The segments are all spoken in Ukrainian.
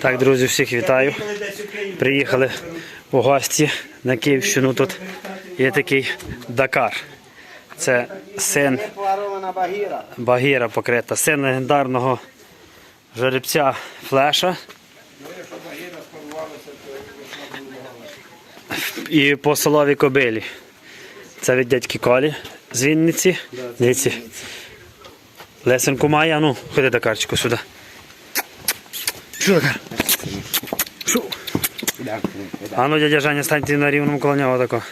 Так, друзі, всіх вітаю. Приїхали у гості на Київщину. Тут є такий Дакар. Це син багіра. Покрита, син легендарного жеребця Флеша. І по соловій кобилі. Це від дядьки Колі з Вінниці. Дивіться. Лесенку має, а ну, ходи Дакарчику сюди. Що Дакар? Що? А ну, дядя Женя, станьте на рівному коло нього тако.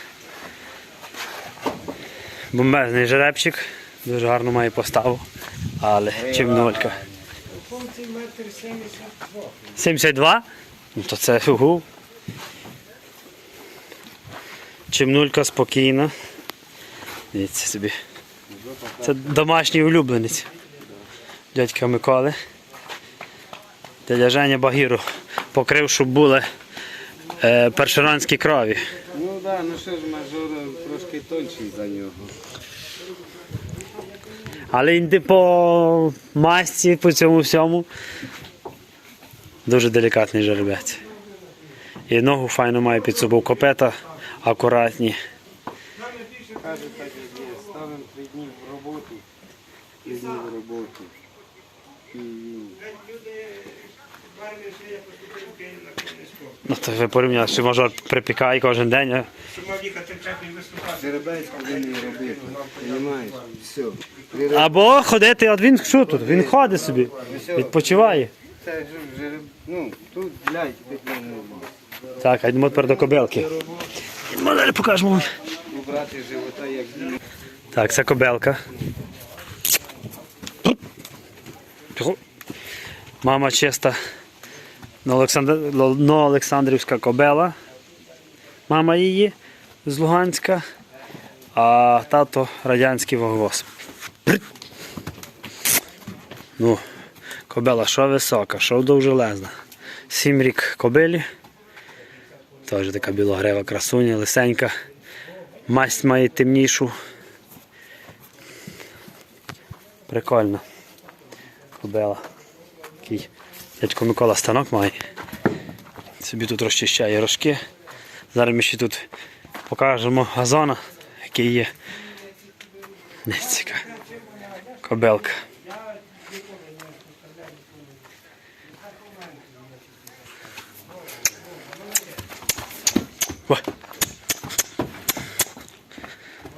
Бомбезний жеребчик, дуже гарно має поставу, але чимнолька. 72? Ну то це угу. Чимнулька спокійна. Дивіться собі. Це домашній улюбленець. Дядька Миколи. Дядя Женя Багіру покрив, щоб були е, першеранські крові. Ну да, ну що ж, мажор трошки тонший за нього. Але йди по масці, по цьому всьому. Дуже делікатний жеребець. І ногу файно має під собою копета, акуратні. Каже так, як є. Ставимо три дні в роботу. Три дні в роботу. І, ну, Ну, то ви порівняли, що мажор припікає кожен день. а? Або ходити, от він що тут? Він ходить собі, відпочиває. Так, а йдемо тепер до кобелки. Йдемо далі покажемо. Так, це кобелка. Тихо. Мама чиста. Олександрівська кобела. Мама її з Луганська, а тато радянський вогвоз. Ну, кобела що висока, що довжелезна. Сім рік кобилі. Теж така білогрева красуня, лисенька. Масть має темнішу. Прикольно. Кобела. Такий дядько Микола станок має. Собі тут розчищає рожки. Зараз ми ще тут покажемо газона, який є. Нецька. Кобелка. О.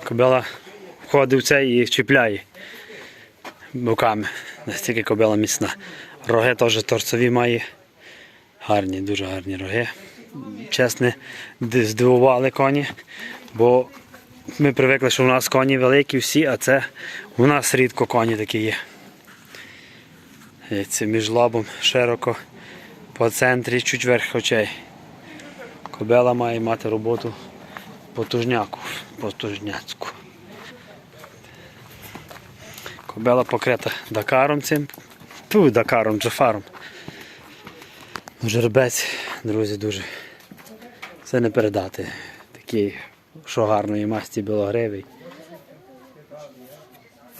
Кобела входить в це і чіпляє боками. Настільки кобила міцна. Роги теж торцові має. Гарні, дуже гарні роги. Чесно, здивували коні, бо ми привикли, що у нас коні великі всі, а це у нас рідко коні такі є. Це між лобом широко по центрі, чуть верх очей. Кобела має мати роботу потужняку, потужняцьку. Кобела покрита Дакаром цим. Ту, Дакаром, Джафаром. Жеребець, друзі, дуже. Це не передати. Такий, що гарної масті білогривий.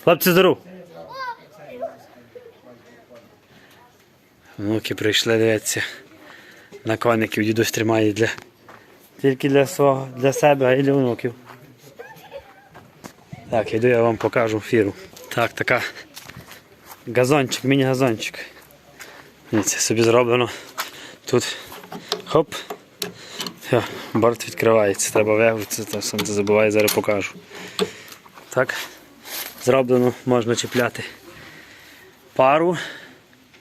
Хлопці, здоров! Внуки прийшли, дивитися. На коників дідусь тримає для. Тільки для свого, для себе, а й для внуків. Так, йду я вам покажу фіру. Так, така газончик, міні-газончик. Це собі зроблено. Тут хоп. Все, борт відкривається, треба вигрузити, то сонце забуває, зараз покажу. Так, зроблено, можна чіпляти пару.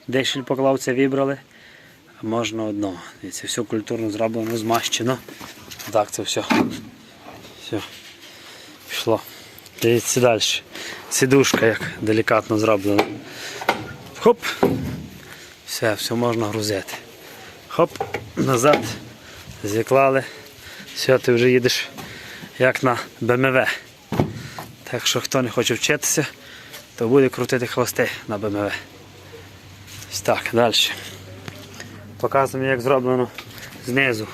Дешель поклавця вибрали, а можна одного. Дивіться, все культурно зроблено, змащено. Так, це все. Все. Пішло. Дивіться далі. Сідушка як делікатно зроблена. Хоп. Все, все можна грузити. Хоп, назад. Зіклали. Все, ти вже їдеш як на БМВ. Так що хто не хоче вчитися, то буде крутити хвости на БМВ. Ось так, далі. Показуємо, як зроблено знизу.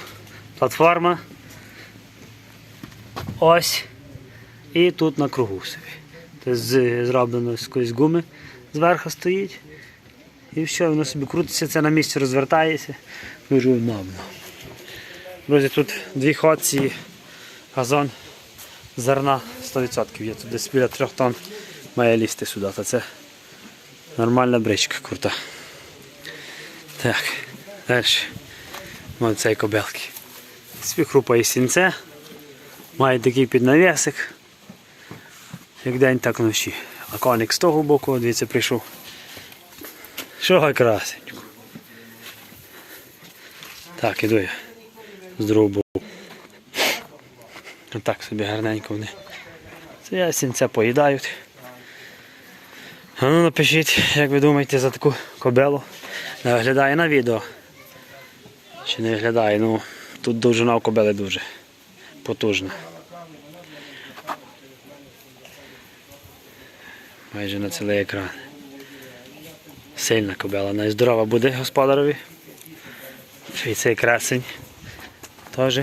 Платформа. Ось. І тут на кругу собі. Тобто зроблено з якоїсь гуми зверху стоїть. І все, воно собі крутиться, це на місці розвертається. Дуже удобно. Друзі, тут дві ходці, газон зерна 100% є. Тут десь біля 3 тонн має лізти сюди. Та це нормальна бричка крута. Так, далі. Вон цей кобелки. Собі хрупає сінце. Має такий піднавісик. Як день, так вночі. А коник з того боку, дивіться, прийшов. Що красенько. Так, іду я. З другого боку. Отак собі гарненько вони. Це я сінця поїдають. А ну напишіть, як ви думаєте за таку кобелу. Не виглядає на відео. Чи не виглядає? Ну, тут довжина у кобели дуже потужна. Майже на цілий екран. Сильна кобела, найздорова буде господарові. І цей красень теж.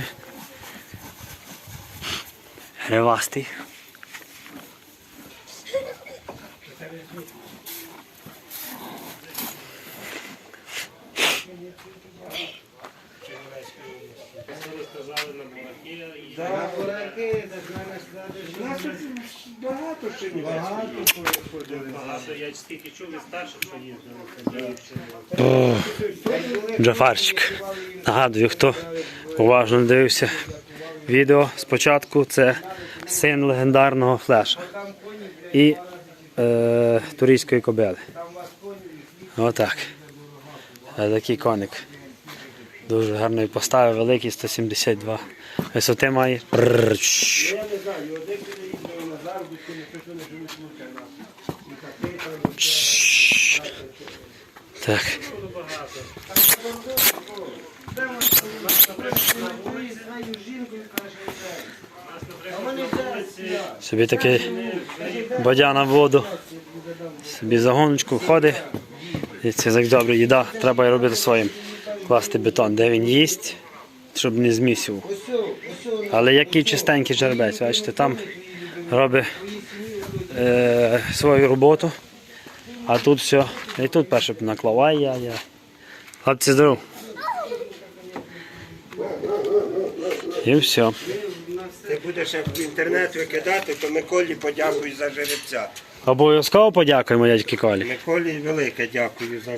Гривастий. Да, бураки, так мене сказали, багато ще не багато ходили. Я стільки чув від старших, що їздили. Джафарчик. Нагадую, хто уважно дивився відео спочатку, це син легендарного флеша і е, турійської кобели. Отак. Е, Такий коник. Дуже гарної постави, великий 172. Висоти має. На. Так. Собі такий бадяна в воду. Собі загоночку ходить. І це як добре їда. Треба робити своїм. Класти бетон, де він їсть, щоб не змісив. Але який чистенький жеребець, бачите, там робить е, свою роботу. А тут все. І тут перше наклав. Ай, я, я. Хлопці, здоров. І все. Ти будеш як в інтернет викидати, то Миколі подякуй за жеребця. Обов'язково подякуємо дядьки Колі. Миколі велике дякую за.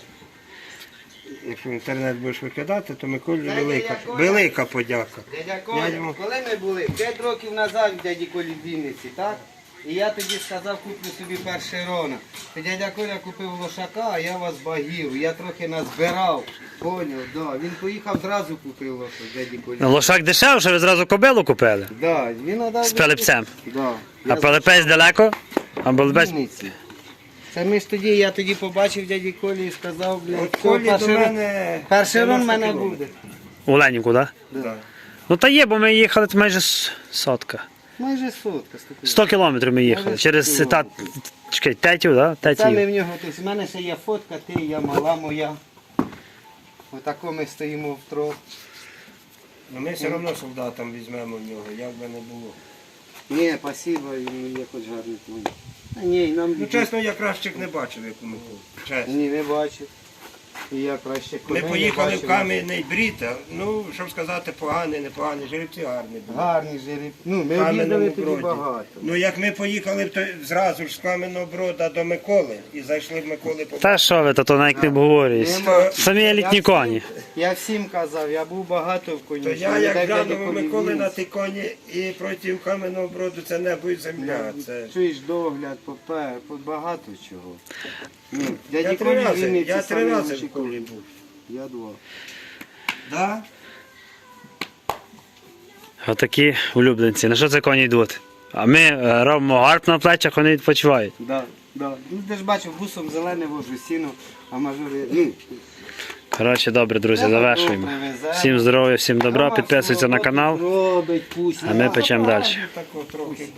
Якщо в інтернет будеш викидати, то Миколі велика, велика подяка. Дядя Я Коля, йому- коли ми були? П'ять років назад в дяді Колі в Вінниці, так? І я тоді сказав, куплю собі перший рона. То дядя Коля купив лошака, а я вас багів. Я трохи назбирав. Поняв, да. Він поїхав зразу купив лошак дяді Колі. Лошак дешевше, ви зразу кобилу купили. Да, він надав. З Пилипцем. Да. А Пилипець далеко? А Пилипець? Вінниці. Це ми ж тоді, я тоді побачив дяді Колі і сказав, блін, От Колі до мене. перший рон в 90 мене буде. У Леніку, так? Да? Да. Ну та є, бо ми їхали то майже с- сотка. Майже сотка. стукає. 100 кілометрів ми їхали. Майже Через 100 та, чекай, тетю, да? Це ми в нього, тобто, в мене ще є фотка, ти, я мала моя. Отако ми стоїмо втрьох. Ну ми все одно солдатам візьмемо в нього, як би не було. Ні, спасибо, він є хоч гарний конь. А ні, нам Ну чесно, я кращих не бачив, як у Миколи. Чесно. Ні, не бачив. І я краще Ми поїхали в кам'яний брід, а, ну, щоб сказати, поганий, непоганий, жеребці гарні були. Гарний жереб. Ну, ми Кам'яному об'їздили тоді броді. багато. Ну як ми поїхали то зразу ж з кам'яного брода до Миколи і зайшли в Миколи по Та що ви, та то навіть не обговорюється. Нема. Самі елітні коні. Я всім казав, я був багато в коні. То що я як глянув у Миколи на ті коні і проти кам'яного броду це небо і земля. Це... Чуєш догляд, попер, по багато чого. Ну, Я три рази, я три рази в Був. Я два. Да? Отакі улюбленці. На що це коні йдуть? А ми е, робимо гарп на плечах, вони відпочивають. Да, да. Ну, ти ж бачив, бусом зелене вожу сіну, а мажори. Ну, Коротше, добре, друзі, завершуємо. Всім здоров'я, всім добра, підписуйтесь на канал, Робить, пусть. а ми печемо далі. Трохи